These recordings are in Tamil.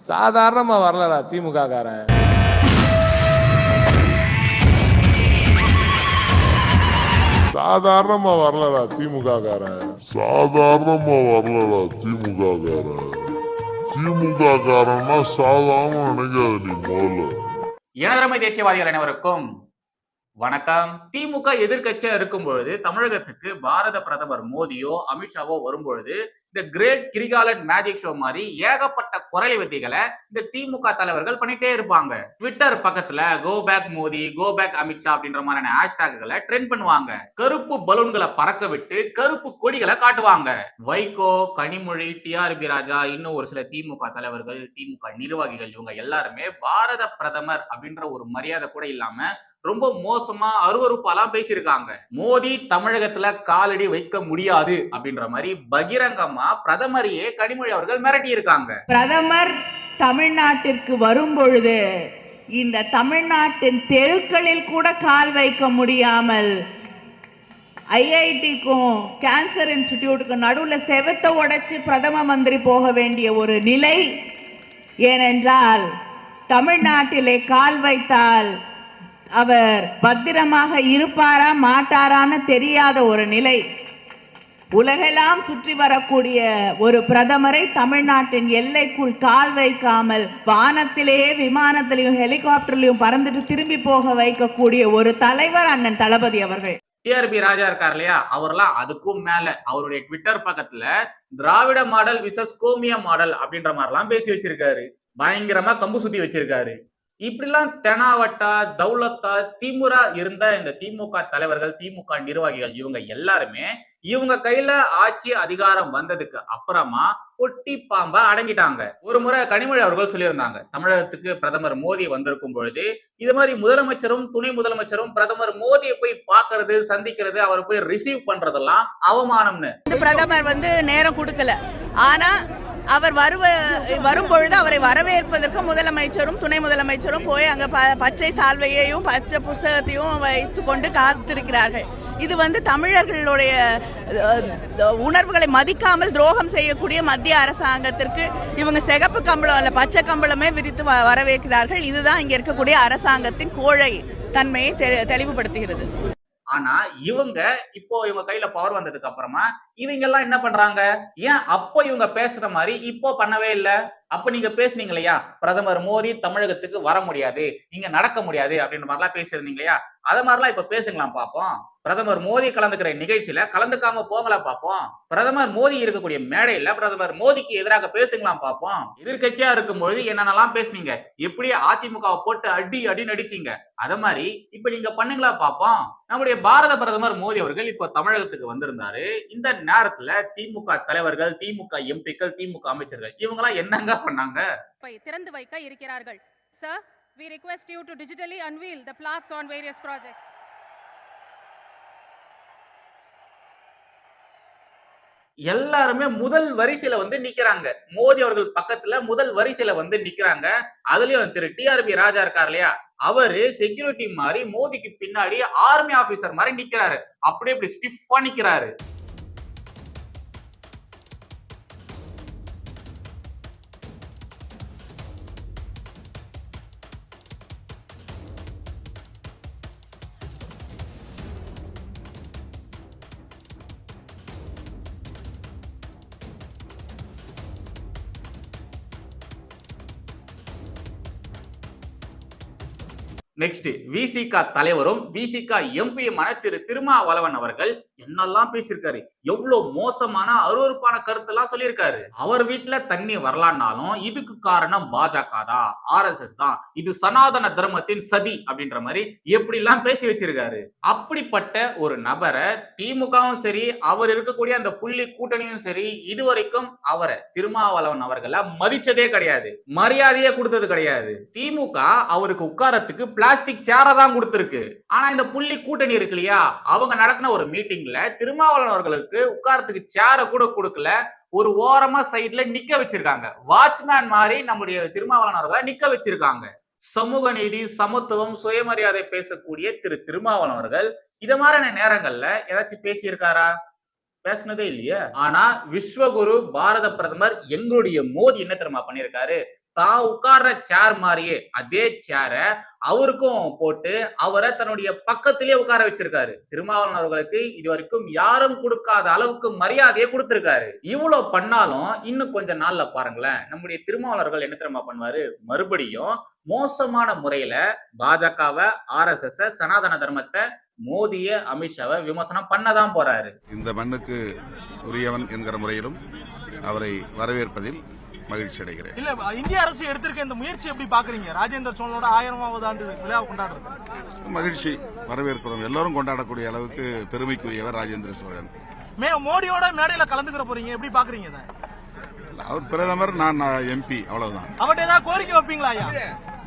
சாதாரணமா வரலடா திமுக காரன் சாதாரணமா வரலடா திமுக காரன் சாதாரணமா வரலடா திமுக காரன் திமுக காரன்னா சாதாரண நினைக்காத நீ முதல்ல. எனதரமை தேசியவாதிகள் அனைவருக்கும் வணக்கம். திமுக எதிர்க்கட்சியா இருக்கும் பொழுது தமிழகத்துக்கு பாரத பிரதமர் மோடியோ அமித்ஷாவோ வரும்பொழுது இந்த கிரேட் கிரிகாலன் மேஜிக் ஷோ மாதிரி ஏகப்பட்ட குரலை வித்தைகளை இந்த திமுக தலைவர்கள் பண்ணிட்டே இருப்பாங்க. ட்விட்டர் பக்கத்துல go back Modi go back Amit Shah அப்படின்ற மாதிரியான ஹேஷ்டாக்குகளை ட்ரெண்ட் பண்ணுவாங்க. கருப்பு பலூன்களை பறக்க விட்டு கருப்பு கொடிகளை காட்டுவாங்க. வைகோ கனிமொழி டிஆர்பி ராஜா இன்னும் ஒரு சில திமுக தலைவர்கள் திமுக நிர்வாகிகள் இவங்க எல்லாருமே பாரத பிரதமர் அப்படின்ற ஒரு மரியாதை கூட இல்லாம ரொம்ப மோசமா அருவறுப்பாலாம் பேசியிருக்காங்க. மோடி தமிழகத்துல காலடி வைக்க முடியாது அப்படின்ற மாதிரி பகிரங்கமா பிரதமரையே கனிமொழி அவர்கள் மிரட்டி இருக்காங்க பிரதமர் தமிழ்நாட்டிற்கு வரும் பொழுது இந்த தமிழ்நாட்டின் தெருக்களில் கூட கால் வைக்க முடியாமல் ஐஐடிக்கும் கேன்சர் இன்ஸ்டிடியூட்டுக்கும் நடுவில் செவத்தை உடைச்சு பிரதம மந்திரி போக வேண்டிய ஒரு நிலை. ஏனென்றால் தமிழ்நாட்டிலே கால் வைத்தால் அவர் பத்திரமாக இருப்பாரா மாட்டாரான்னு தெரியாத ஒரு நிலை. உலகெல்லாம் சுற்றி வரக்கூடிய ஒரு பிரதமரை தமிழ்நாட்டின் எல்லைக்குள் கால் வைக்காமல் வானத்திலேயே விமானத்திலையும் ஹெலிகாப்டர்லையும் பறந்துட்டு திரும்பி போக வைக்கக்கூடிய ஒரு தலைவர் அண்ணன் தளபதி அவர்கள். டிஆர்பி ராஜா இருக்கார் இல்லையா? அவர்லாம் அதுக்கும் மேல அவருடைய ட்விட்டர் பக்கத்துல திராவிட மாடல் விசஸ் கோமியா மாடல் அப்படின்ற மாதிரிலாம் பேசி வச்சிருக்காரு. பயங்கரமா கம்பு சுத்தி வச்சிருக்காரு. இப்படிலாம் தெனாவட்டா தௌலத்தா திமுரா இருந்த இந்த திமுக தலைவர்கள் திமுக நிர்வாகிகள் இவங்க எல்லாருமே இவங்க கையில ஆட்சி அதிகாரம் வந்ததுக்கு அப்புறமா பொட்டி பாம்பை அடங்கிட்டாங்க. ஒரு முறை கனிமொழி அவர்கள் சொல்லியிருந்தாங்க. தமிழகத்துக்கு பிரதமர் மோடி வந்திருக்கும் பொழுது இது மாதிரி முதலமைச்சரும் துணை முதலமைச்சரும் பிரதமர் மோடியை போய் பாக்குறது சந்திக்கிறது அவர் போய் ரிசீவ் பண்றதெல்லாம் அவமானம்னு. பிரதமர் வந்து நேரம் கொடுக்கல. ஆனா அவர் வருவ வரும்பொழுது அவரை வரவேற்பதற்கு முதலமைச்சரும் துணை முதலமைச்சரும் போய் அங்க ப- பச்சை சால்வையையும் பச்சை புஸ்தகத்தையும் வைத்து கொண்டு காத்திருக்கிறார்கள். இது வந்து தமிழர்களுடைய உணர்வுகளை மதிக்காமல் துரோகம் செய்யக்கூடிய மத்திய அரசாங்கத்திற்கு இவங்க சிகப்பு கம்பளம் அல்ல பச்சை கம்பளமே விரித்து வ- வரவேற்கிறார்கள். இதுதான் இங்க இருக்கக்கூடிய அரசாங்கத்தின் கோழை தன்மையை தெளிவுபடுத்துகிறது. ஆனா இவங்க இப்போ இவங்க கையில பவர் வந்ததுக்கு அப்புறமா இவங்க எல்லாம் என்ன பண்றாங்க? ஏன் அப்போ இவங்க பேசுற மாதிரி இப்போ பண்ணவே இல்லை? அப்ப நீங்க பேசுனீங்க இல்லையா? பிரதமர் மோடி தமிழகத்துக்கு வர முடியாது. இங்க நடக்க முடியாது அப்படின்ற மாதிரிலாம் பேசியிருந்தீங்க இல்லையா? அதை மாதிரிலாம் இப்ப பேசுங்களாம் பார்ப்போம் பிரதமர் மோடி கலந்துக்கிற நிகழ்ச்சியில கலந்துக்காம போங்களா பார்ப்போம் பிரதமர் மோடி இருக்கக்கூடிய மேடையில பிரதமர் மோடிக்கு எதிராக பேசுங்களாம் பார்ப்போம் எதிர்கட்சியா இருக்கும்பொழுது என்னென்னலாம் பேசுனீங்க? எப்படி அதிமுகவை போட்டு அடி அடி நடிச்சீங்க. அத மாதிரி இப்ப நீங்க பண்ணுங்களா பார்ப்போம் நம்முடைய பாரத பிரதமர் மோடி அவர்கள் இப்போ தமிழகத்துக்கு வந்திருந்தாரு. இந்த நேரத்துல திமுக தலைவர்கள் திமுக எம்பிக்கள் திமுக அமைச்சர்கள் இவங்க எல்லாம் என்னங்க பண்ணாங்க? திறந்து வைக்க இருக்கிறார்கள். Sir we request you to digitally unveil the plaques on various projects. எல்லாருமே முதல் வரிசையில வந்து நிக்கிறாங்க. மோடி அவர்கள் பக்கத்துல முதல் வரிசையில வந்து நிக்கிறாங்க. அதுலயும் திரு டிஆர்பி ராஜா இருக்கார் இல்லையா? அவரு செக்யூரிட்டி மாதிரி மோடிக்கு பின்னாடி ஆர்மி ஆபீசர் மாதிரி நிக்கிறாரு. அப்படியே இப்படி ஸ்டிஃபா நிக்கிறாரு. நெக்ஸ்ட் விசிகா தலைவரும் விசிகா எம்பியுமான திரு திருமாவளவன் அவர்கள் என்னெல்லாம் பேசியிருக்காரு? எவ்வளவு மோசமான அருவருப்பான கருத்தெல்லாம் சொல்லியிருக்காரு. அவர் வீட்டுல தண்ணி வரலான்னாலும் இதுக்கு காரணம் பாஜக தான் ஆர்எஸ்எஸ் தான். இது சனாதன தர்மத்தின் சதி அப்படின்ற மாதிரி எப்படி எல்லாம் பேசி வச்சிருக்காரு. அப்படிப்பட்ட ஒரு நபரை திமுகவும் சரி அவர் இருக்கக்கூடிய அந்த புள்ளி கூட்டணியும் சரி இதுவரைக்கும் அவரை திருமாவளவன் அவர்களை மதிச்சதே கிடையாது. மரியாதையே கொடுத்தது கிடையாது. திமுக அவருக்கு உட்காரத்துக்கு பிளாஸ்டிக் சேரை தான் கொடுத்திருக்கு. ஆனா இந்த புள்ளி கூட்டணி இருக்கு இல்லையா? அவங்க நடத்தின ஒரு மீட்டிங்ல திருமாவளவன் அவர்களுக்கு உட்காரத்துக்கு சேரை கூட கொடுக்கல ஒரு ஓரமா சைடுல நிக்க வச்சிருக்காங்க. வாட்ச்மேன் மாதிரி நம்முடைய திருமாவளவன் அவர்களை நிக்க வச்சிருக்காங்க. சமூக நீதி சமத்துவம் சுயமரியாதை பேசக்கூடிய திரு திருமாவளவன் அவர்கள் இத மாதிரியான நேரங்கள்ல ஏதாச்சும் பேசியிருக்காரா? பேசுனதே இல்லையே. ஆனா விஸ்வகுரு பாரத பிரதமர் எங்களுடைய மோடி என்ன தெரியுமா பண்ணியிருக்காரு? தான் உட்கார்ற சேர் மாதிரியே அதே சேரை அவருக்கும் போட்டு அவரை தன்னுடைய பக்கத்திலே உட்கார வச்சிருக்காரு. திருமாவளவன் அவர்களுக்கு இது வரைக்கும் யாரும் கொடுக்காத அளவுக்கு மரியாதையை கொடுத்திருக்காரு. இவ்வளவு பண்ணாலும் இன்னும் கொஞ்ச நாள்ல பாருங்களேன் நம்முடைய திருமாவளவர்கள் என்ன தெரியுமா பண்ணுவாரு? மறுபடியும் மோசமான முறையில பாஜகவை ஆர் எஸ் எஸ் சனாதன தர்மத்தை மோதிய அமித்ஷாவை விமர்சனம் பண்ணதான் போறாரு. இந்த மண்ணுக்கு உரியவன் என்கிற முறையிலும் அவரை வரவேற்பதில் மகிழ்ச்சி அடைகிறேன். இல்ல இந்திய அரசு எடுத்திருக்க இந்த முயற்சி எப்படி பாக்குறீங்க? ராஜேந்திர சோழனோட ஆயிரமாவது ஆண்டு விழாவை கொண்டாடுறது மகிழ்ச்சி வரவேற்கிறோம். எல்லாரும் கொண்டாடக்கூடிய அளவுக்கு பெருமைக்குரியவர் ராஜேந்திர சோழன். மே மோடியோட மேடையில கலந்துக்கிற போறீங்க. எப்படி பாக்குறீங்க அவர் பிரதமர் நான் எம்பி அவ்வளவுதான். அவர்கிட்ட ஏதாவது கோரிக்கை வைப்பீங்களா ஐயா?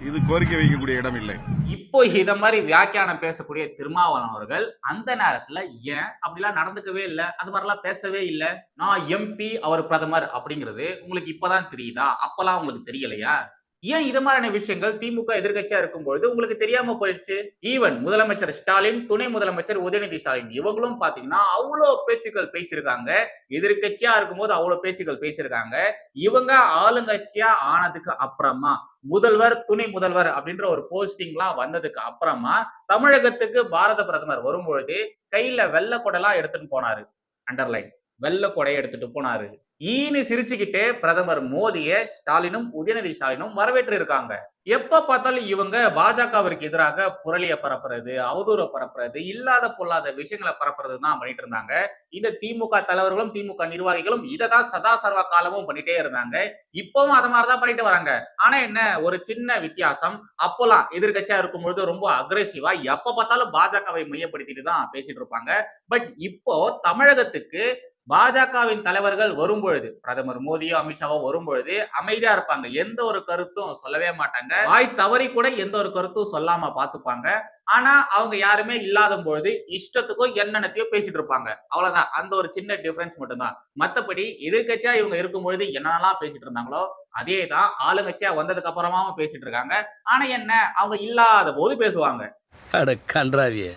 இது கோரிக்கை வைக்கக்கூடிய இடம் இல்லை. இப்போ இத மாதிரி வியாக்கியானம் பேசக்கூடிய திருமாவளவன் அவர்கள் அந்த நேரத்துல ஏன் அப்படிலாம் நடந்துக்கவே இல்ல? அது மாதிரிலாம் பேசவே இல்ல. நான் எம்பி அவர் பிரதமர் அப்படிங்கிறது உங்களுக்கு இப்பதான் தெரியுதா? அப்பெல்லாம் உங்களுக்கு தெரியலையா? ஏன் இது மாதிரியான விஷயங்கள் திமுக எதிர்க்கட்சியா இருக்கும்பொழுது உங்களுக்கு தெரியாம போயிடுச்சு? ஈவன் முதலமைச்சர் ஸ்டாலின் துணை முதலமைச்சர் உதயநிதி ஸ்டாலின் இவங்களும் பாத்தீங்கன்னா அவ்வளோ பேச்சுக்கள் பேசியிருக்காங்க. எதிர்கட்சியா இருக்கும்போது அவ்வளவு பேச்சுக்கள் பேசியிருக்காங்க. இவங்க ஆளுங்கட்சியா ஆனதுக்கு அப்புறமா முதல்வர் துணை முதல்வர் அப்படின்ற ஒரு போஸ்டிங்லாம் வந்ததுக்கு அப்புறமா தமிழகத்துக்கு பாரத பிரதமர் வரும்பொழுது கையில வெள்ளை கொடைலாம் எடுத்துட்டு போனாரு. அண்டர்லைன் வெள்ளை கொடையை எடுத்துட்டு போனாரு. ஈனு சிரிச்சுக்கிட்டே பிரதமர் மோடிய ஸ்டாலினும் உதயநிதி ஸ்டாலினும் வரவேற்று இருக்காங்க எப்ப பார்த்தாலும் இவங்க பாஜகவிற்கு எதிராக புரளிய பரப்புறது அவதூற பரப்புறது இல்லாத பொல்லாத விஷயங்களை பரப்புறது தான் பண்ணிட்டு இருந்தாங்க. இந்த திமுக தலைவர்களும் திமுக நிர்வாகிகளும் இதை தான் சதா சர்வ காலமும் பண்ணிட்டே இருந்தாங்க. இப்பவும் அத மாதிரிதான் பண்ணிட்டு வராங்க. ஆனா என்ன ஒரு சின்ன வித்தியாசம். அப்போலாம் எதிர்கட்சியா இருக்கும் பொழுது ரொம்ப அக்ரெசிவா எப்ப பார்த்தாலும் பாஜகவை மையப்படுத்திட்டு தான் பேசிட்டு இருப்பாங்க. பட் இப்போ தமிழகத்துக்கு பாஜகவின் தலைவர்கள் வரும்பொழுது பிரதமர் மோடியோ அமித்ஷாவோ வரும்பொழுது அமைதியா இருப்பாங்க. எந்த ஒரு கருத்தும் சொல்லவே மாட்டாங்க. வாய் தவறி கூட எந்த ஒரு கருத்தும் சொல்லாம பாத்துப்பாங்க. ஆனா அவங்க யாருமே இல்லாத பொழுது இஷ்டத்துக்கும் என்னென்னத்தையோ பேசிட்டு இருப்பாங்க. அவ்வளவுதான். அந்த ஒரு சின்ன டிஃபரன்ஸ் மட்டும்தான். மத்தபடி எதிர்க்கட்சியா இவங்க இருக்கும் பொழுது என்னென்னலாம் பேசிட்டு இருந்தாங்களோ அதே தான் ஆளுங்கட்சியா வந்ததுக்கு அப்புறமாவும் பேசிட்டு இருக்காங்க. ஆனா என்ன? அவங்க இல்லாத போது பேசுவாங்க. அட கன்றாவியே.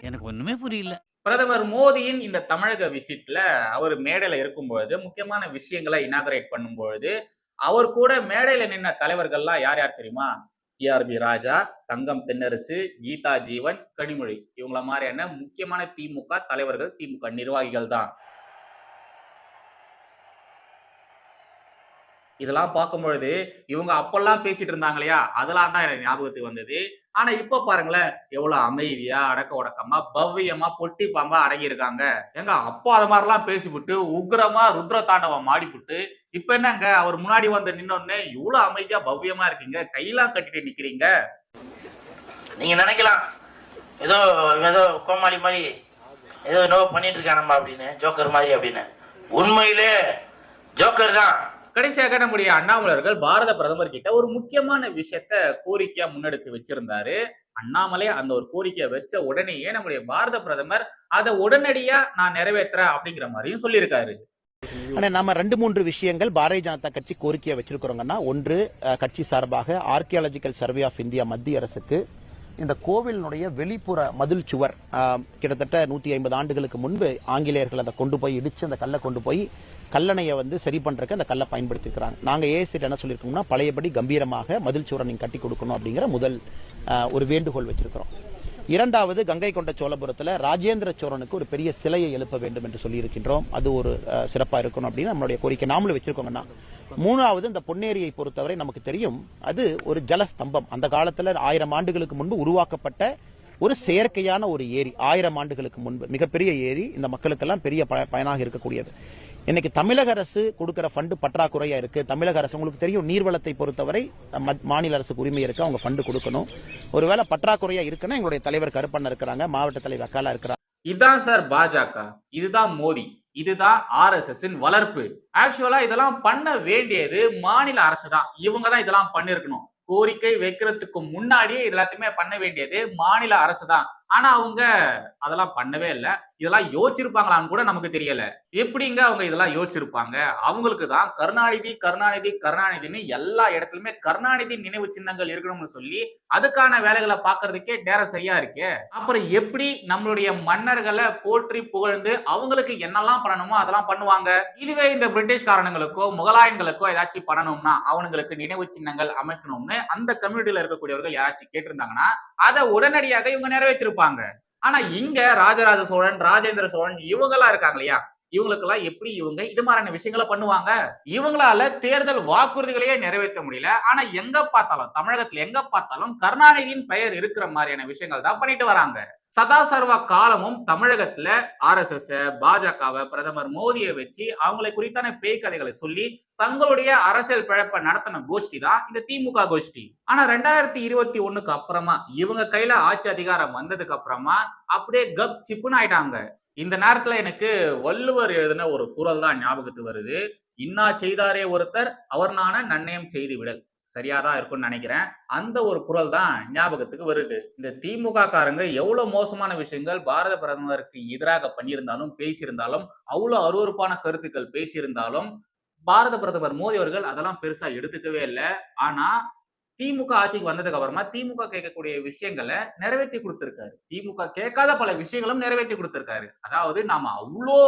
எனக்கு ஒண்ணுமே புரியல. பிரதமர் மோடியின் இந்த தமிழக விசிட்ல அவர் மேடையில இருக்கும்பொழுது முக்கியமான விஷயங்களை இனாகரேட் பண்ணும்பொழுது அவர் கூட மேடையில நின்ன தலைவர்கள்லாம் யார் யார் தெரியுமா? டிஆர்பி ராஜா தங்கம் தென்னரசு கீதா ஜீவன் கனிமொழி. இவங்கள மாதிரியான முக்கியமான திமுக தலைவர்கள் திமுக நிர்வாகிகள் தான். இதெல்லாம் பார்க்கும் பொழுது இவங்க அப்பெல்லாம் பேசிட்டு இருந்தாங்க இல்லையா அதெல்லாம் தான் எனக்கு ஞாபகத்துக்கு வந்தது. ஆனா இப்ப பாருங்களேன் எவ்வளவு அமைதியா அடக்க உடக்கமா பவ்யமா பொட்டி பாம்பா அடங்கி இருக்காங்க எங்க அப்போ அது மாதிரிலாம் பேசிவிட்டு உக்ரமா ருத்ர தாண்டவம் மாடிப்புட்டு இப்ப என்னங்க அவர் முன்னாடி வந்து நின்னோடனே இவ்வளவு அமைதியா பவ்யமா இருக்கீங்க கையெல்லாம் கட்டிட்டு நிக்கிறீங்க? நீங்க நினைக்கலாம். ஏதோ ஏதோ கோமாளி மாதிரி ஏதோ என்னவோ பண்ணிட்டு இருக்கானம்மா அப்படின்னு ஜோக்கர் மாதிரி அப்படின்னு. உண்மையிலே ஜோக்கர் தான். கடைசியாக நம்முடைய அண்ணாமலர்கள் பாரத பிரதமர் கிட்ட ஒரு முக்கியமான விஷயத்த கோரிக்கையா முன்னெடுத்து வச்சிருந்தாரு. அண்ணாமலை அந்த ஒரு கோரிக்கையை வச்ச உடனேயே நம்முடைய பாரத பிரதமர் அதை உடனடியா நான் நிறைவேற்றுறேன் அப்படிங்கிற மாதிரியும் சொல்லியிருக்காரு. ஆனா நம்ம ரெண்டு மூன்று விஷயங்கள் பாரதிய ஜனதா கட்சி கோரிக்கையை வச்சிருக்கிறோங்கன்னா ஒன்று அஹ், கட்சி சார்பாக ஆர்கியாலஜிக்கல் சர்வே ஆஃப் இந்தியா மத்திய அரசுக்கு இந்த கோவிலினுடைய வெளிப்புற மதில் சுவர் கிட்டத்தட்ட நூத்தி ஐம்பது ஆண்டுகளுக்கு முன்பு ஆங்கிலேயர்கள் அதை கொண்டு போய் இடிச்சு அந்த கல்லை கொண்டு போய் கல்லணையை வந்து சரி பண்றதுக்கு அந்த கல்லை பயன்படுத்திக்கிறாங்க நாங்க ஏசிட்டு என்ன சொல்லியிருக்கோம்னா பழையபடி கம்பீரமாக மதில் சுவரை நீங்க கட்டி கொடுக்கணும் அப்படிங்கிற முதல் ஒரு வேண்டுகோள் வச்சிருக்கிறோம். இரண்டாவது கங்கை கொண்ட சோழபுரத்தில் ராஜேந்திர சோழனுக்கு ஒரு பெரிய சிலையை எழுப்ப வேண்டும் என்று சொல்லியிருக்கின்றோம். அது ஒரு சிறப்பாக இருக்கணும் அப்படின்னு நம்மளுடைய கோரிக்கை நாமளும் வச்சிருக்கோங்கன்னா. மூணாவது இந்த பொன்னேரியை பொறுத்தவரை நமக்கு தெரியும் அது ஒரு ஜலஸ்தம்பம். அந்த காலத்தில் ஆயிரம் ஆண்டுகளுக்கு முன்பு உருவாக்கப்பட்ட ஒரு செயற்கையான ஒரு ஏரி ஆயிரம் ஆண்டுகளுக்கு முன்பு மிகப்பெரிய ஏரி இந்த மக்களுக்கெல்லாம் பெரிய ப- பயனாக இருக்கக்கூடியது. இன்னைக்கு தமிழக அரசு கொடுக்கிற ஃபண்டு பற்றாக்குறையா இருக்கு. தமிழக அரசு உங்களுக்கு தெரியும் நீர்வளத்தை பொறுத்தவரை மாநில அரசுக்கு உரிமை இருக்கு அவங்க ஃபண்டு கொடுக்கணும். ஒருவேளை பற்றாக்குறையா இருக்குன்னா எங்களுடைய தலைவர் கருப்பண்ண இருக்கிறாங்க மாவட்ட தலைவர் அக்காலா இருக்கிறாங்க. இதுதான் சார் பாஜக. இதுதான் மோடி. இதுதான் ஆர்எஸ்எஸ் வளர்ப்பு. ஆக்சுவலா இதெல்லாம் பண்ண வேண்டியது மாநில அரசு தான் இவங்க தான் இதெல்லாம் பண்ணிருக்கணும். கோரிக்கை வைக்கிறதுக்கு முன்னாடியே எல்லாத்தையுமே பண்ண வேண்டியது மாநில அரசு தான் ஆனா அவங்க அதெல்லாம் பண்ணவே இல்லை. இதெல்லாம் யோசிச்சிருப்பாங்களான்னு கூட நமக்கு தெரியல. எப்படிங்க அவங்க இதெல்லாம் யோசிச்சிருப்பாங்க? அவங்களுக்கு தான் கருணாநிதி கருணாநிதி கருணாநிதின்னு எல்லா இடத்துலயுமே கருணாநிதி நினைவு சின்னங்கள் இருக்கணும்னு சொல்லி அதுக்கான வேலைகளை பாக்குறதுக்கே நேரம் சரியா இருக்கு. அப்புறம் எப்படி நம்மளுடைய மன்னர்களை போற்றி புகழ்ந்து அவங்களுக்கு என்னெல்லாம் பண்ணணுமோ அதெல்லாம் பண்ணுவாங்க? இதுவே இந்த பிரிட்டிஷ்காரனுங்களுக்கோ முகலாயன்களுக்கோ ஏதாச்சும் பண்ணணும்னா அவனுங்களுக்கு நினைவு சின்னங்கள் அமைக்கணும்னு அந்த கம்யூனிட்டியில இருக்கக்கூடியவர்கள் யாராச்சும் கேட்டிருந்தாங்கன்னா அதை உடனடியாக இவங்க நிறைவேற்றிருப்பாங்க. ஆனா இங்க ராஜராஜ சோழன் ராஜேந்திர சோழன் இவங்கெல்லாம் இருக்காங்க இல்லையா? இவங்களுக்கெல்லாம் எப்படி இவங்க இது மாதிரியான விஷயங்களை பண்ணுவாங்க? இவங்களால தேர்தல் வாக்குறுதிகளையே நிறைவேற்ற முடியல. ஆனா எங்க பார்த்தாலும் தமிழகத்துல எங்க பார்த்தாலும் கருணாநிதியின் பெயர் இருக்கிற மாதிரியான விஷயங்கள் தான் பண்ணிட்டு வராங்க. சதா சர்வ காலமும் தமிழகத்துல ஆர் எஸ் எஸ் பாஜகவை பிரதமர் மோடியை வச்சு அவங்களை குறித்தான பேய் கதைகளை சொல்லி தங்களுடைய அரசியல் பிழப்ப நடத்தின கோஷ்டி தான் இந்த திமுக கோஷ்டி. ஆனா ரெண்டாயிரத்தி இருபத்தி ஒண்ணுக்கு அப்புறமா இவங்க கையில ஆட்சி அதிகாரம் வந்ததுக்கு அப்புறமா அப்படியே கப் சிப்புன்னு ஆயிட்டாங்க. இந்த நேரத்துல எனக்கு வள்ளுவர் எழுதின ஒரு குரல் தான் ஞாபகத்துக்கு வருது. இன்னா செய்தாரே ஒருத்தர் அவர் நான நன்னயம் செய்து விடல் சரியாதான் இருக்கும்னு நினைக்கிறேன். அந்த ஒரு குரல் தான் ஞாபகத்துக்கு வருது. இந்த திமுக காரங்க எவ்வளவு மோசமான விஷயங்கள் பாரத பிரதமருக்கு எதிராக பண்ணியிருந்தாலும் பேசியிருந்தாலும் அவ்வளவு அருவருப்பான கருத்துக்கள் பேசியிருந்தாலும் பாரத பிரதமர் மோடி அவர்கள் அதெல்லாம் பெருசா எடுத்துக்கவே இல்லை. ஆனா திமுக ஆட்சிக்கு வந்ததுக்கு அப்புறமா திமுக கேட்கக்கூடிய விஷயங்களை நிறைவேற்றி கொடுத்திருக்காரு. திமுக கேட்காத பல விஷயங்களும் நிறைவேற்றி கொடுத்திருக்காரு. அதாவது நாம அவ்வளோ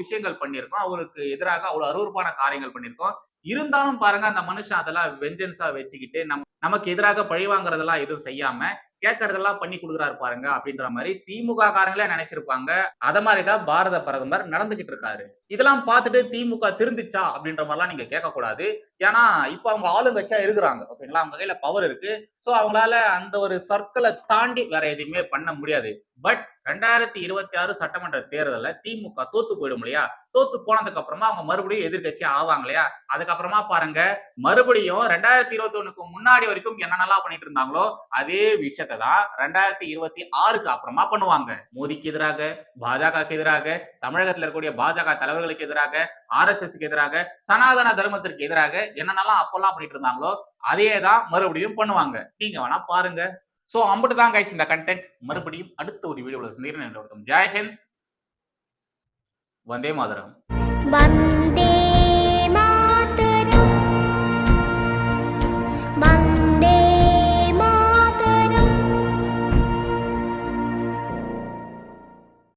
விஷயங்கள் பண்ணியிருக்கோம். அவருக்கு எதிராக அவ்வளோ அருவருப்பான காரியங்கள் பண்ணியிருக்கோம். இருந்தாலும் பாருங்க அந்த மனுஷன் அதெல்லாம் வெஞ்சன்ஸா வச்சுக்கிட்டு நம் நமக்கு எதிராக பழி வாங்குறதெல்லாம் எதுவும் செய்யாம கேட்கறதெல்லாம் பண்ணி கொடுக்குறாரு பாருங்க அப்படின்ற மாதிரி திமுக காரங்களே நினைச்சிருப்பாங்க. அத மாதிரிதான் பாரத பிரதமர் நடந்துகிட்டு இருக்காரு. இதெல்லாம் பார்த்துட்டு திமுக திருந்துச்சா அப்படின்ற மாதிரிலாம் நீங்க கேட்கக்கூடாது. ஏன்னா இப்ப அவங்க ஆளுங்கட்சியா இருக்கிறாங்க. ஓகேங்களா? அவங்க கையில பவர் இருக்கு. சோ அவங்களால அந்த ஒரு சர்க்கிளை தாண்டி வேற எதுவுமே பண்ண முடியாது. பட் ரெண்டாயிரத்தி இருபத்தி ஆறு சட்டமன்ற தேர்தலில் திமுக தோத்து போயிடும் இல்லையா? தோத்து போனதுக்கு அப்புறமா அவங்க மறுபடியும் எதிர்கட்சி ஆவாங்க இல்லையா? அதுக்கப்புறமா பாருங்க மறுபடியும் ரெண்டாயிரத்தி இருபத்தி ஒண்ணுக்கு முன்னாடி வரைக்கும் என்னென்னலாம் பண்ணிட்டு இருந்தாங்களோ அதே விஷயத்தை தான் ரெண்டாயிரத்தி இருபத்தி ஆறுக்கு அப்புறமா பண்ணுவாங்க. மோடிக்கு எதிராக பாஜகவுக்கு எதிராக தமிழகத்தில் இருக்கக்கூடிய பாஜக தலைவர்களுக்கு எதிராக ஆர் எஸ் எஸ்க்கு எதிராக சனாதன தர்மத்திற்கு எதிராக என்னென்னலாம் அப்பெல்லாம் பண்ணிட்டு இருந்தாங்களோ அதே தான் மறுபடியும் பண்ணுவாங்க. நீங்க வேணா பாருங்க. சோ அம்பிட்டு தான் கைஸ் இந்த கண்டென்ட் மறுபடியும் அடுத்த ஒரு வீடியோவில் சந்திக்கிறேன். ஜெயஹிந்த் வந்தே மாதரம். வந்தே